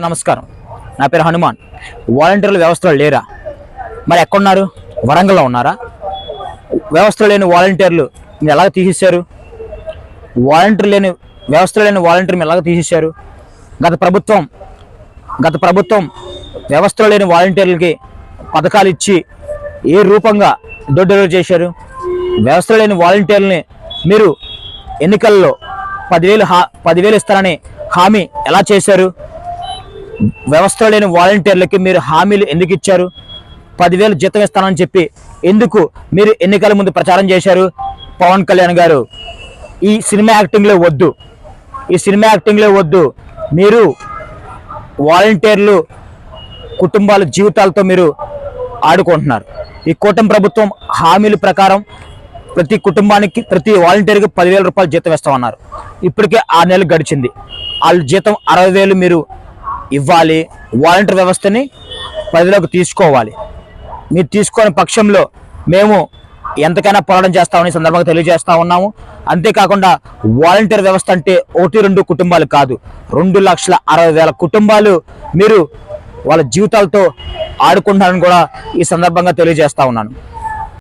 నమస్కారం. నా పేరు హనుమాన్. వాలంటీర్ల వ్యవస్థలో లేరా? మరి ఎక్కడున్నారు? వరంగల్లో ఉన్నారా? వ్యవస్థలో లేని వాలంటీర్లు మీరు ఎలాగ తీసేశారు? వాలంటీర్ లేని వ్యవస్థలో లేని వాలంటీర్ మీరు ఎలాగ తీసేశారు? గత ప్రభుత్వం గత ప్రభుత్వం వ్యవస్థలో లేని వాలంటీర్లకి పథకాలు ఇచ్చి ఏ రూపంగా డోర్ డెలివరీ చేశారు? వ్యవస్థలో లేని వాలంటీర్లని మీరు ఎన్నికల్లో పదివేలు హా పదివేలు ఇస్తారని హామీ ఎలా చేశారు? వ్యవస్థ లేని వాలంటీర్లకి మీరు హామీలు ఎందుకు ఇచ్చారు? పదివేలు జీతం ఇస్తానని చెప్పి ఎందుకు మీరు ఎన్నికల ముందు ప్రచారం చేశారు? పవన్ కళ్యాణ్ గారు ఈ సినిమా యాక్టింగ్లో వద్దు. ఈ సినిమా యాక్టింగ్లో వద్దు. మీరు వాలంటీర్లు కుటుంబాల జీవితాలతో మీరు ఆడుకుంటున్నారు. ఈ కూటమి ప్రభుత్వం హామీల ప్రకారం ప్రతి కుటుంబానికి ప్రతి వాలంటీర్కి పదివేల రూపాయలు జీతం ఇస్తామన్నారు. ఇప్పటికే ఆరు నెలలు గడిచింది. వాళ్ళ జీతం అరవై వేలు మీరు ఇవ్వాలి. వాలంటీర్ వ్యవస్థని పరిధిలోకి తీసుకోవాలి. మీరు తీసుకునే పక్షంలో మేము ఎంతకైనా పోరాటం చేస్తామని ఈ సందర్భంగా తెలియజేస్తా ఉన్నాము. అంతేకాకుండా వాలంటీర్ వ్యవస్థ అంటే ఒకటి రెండు కుటుంబాలు కాదు. రెండు లక్షల అరవై వేల కుటుంబాలు మీరు వాళ్ళ జీవితాలతో ఆడుకుంటారని కూడా ఈ సందర్భంగా తెలియజేస్తా ఉన్నాను.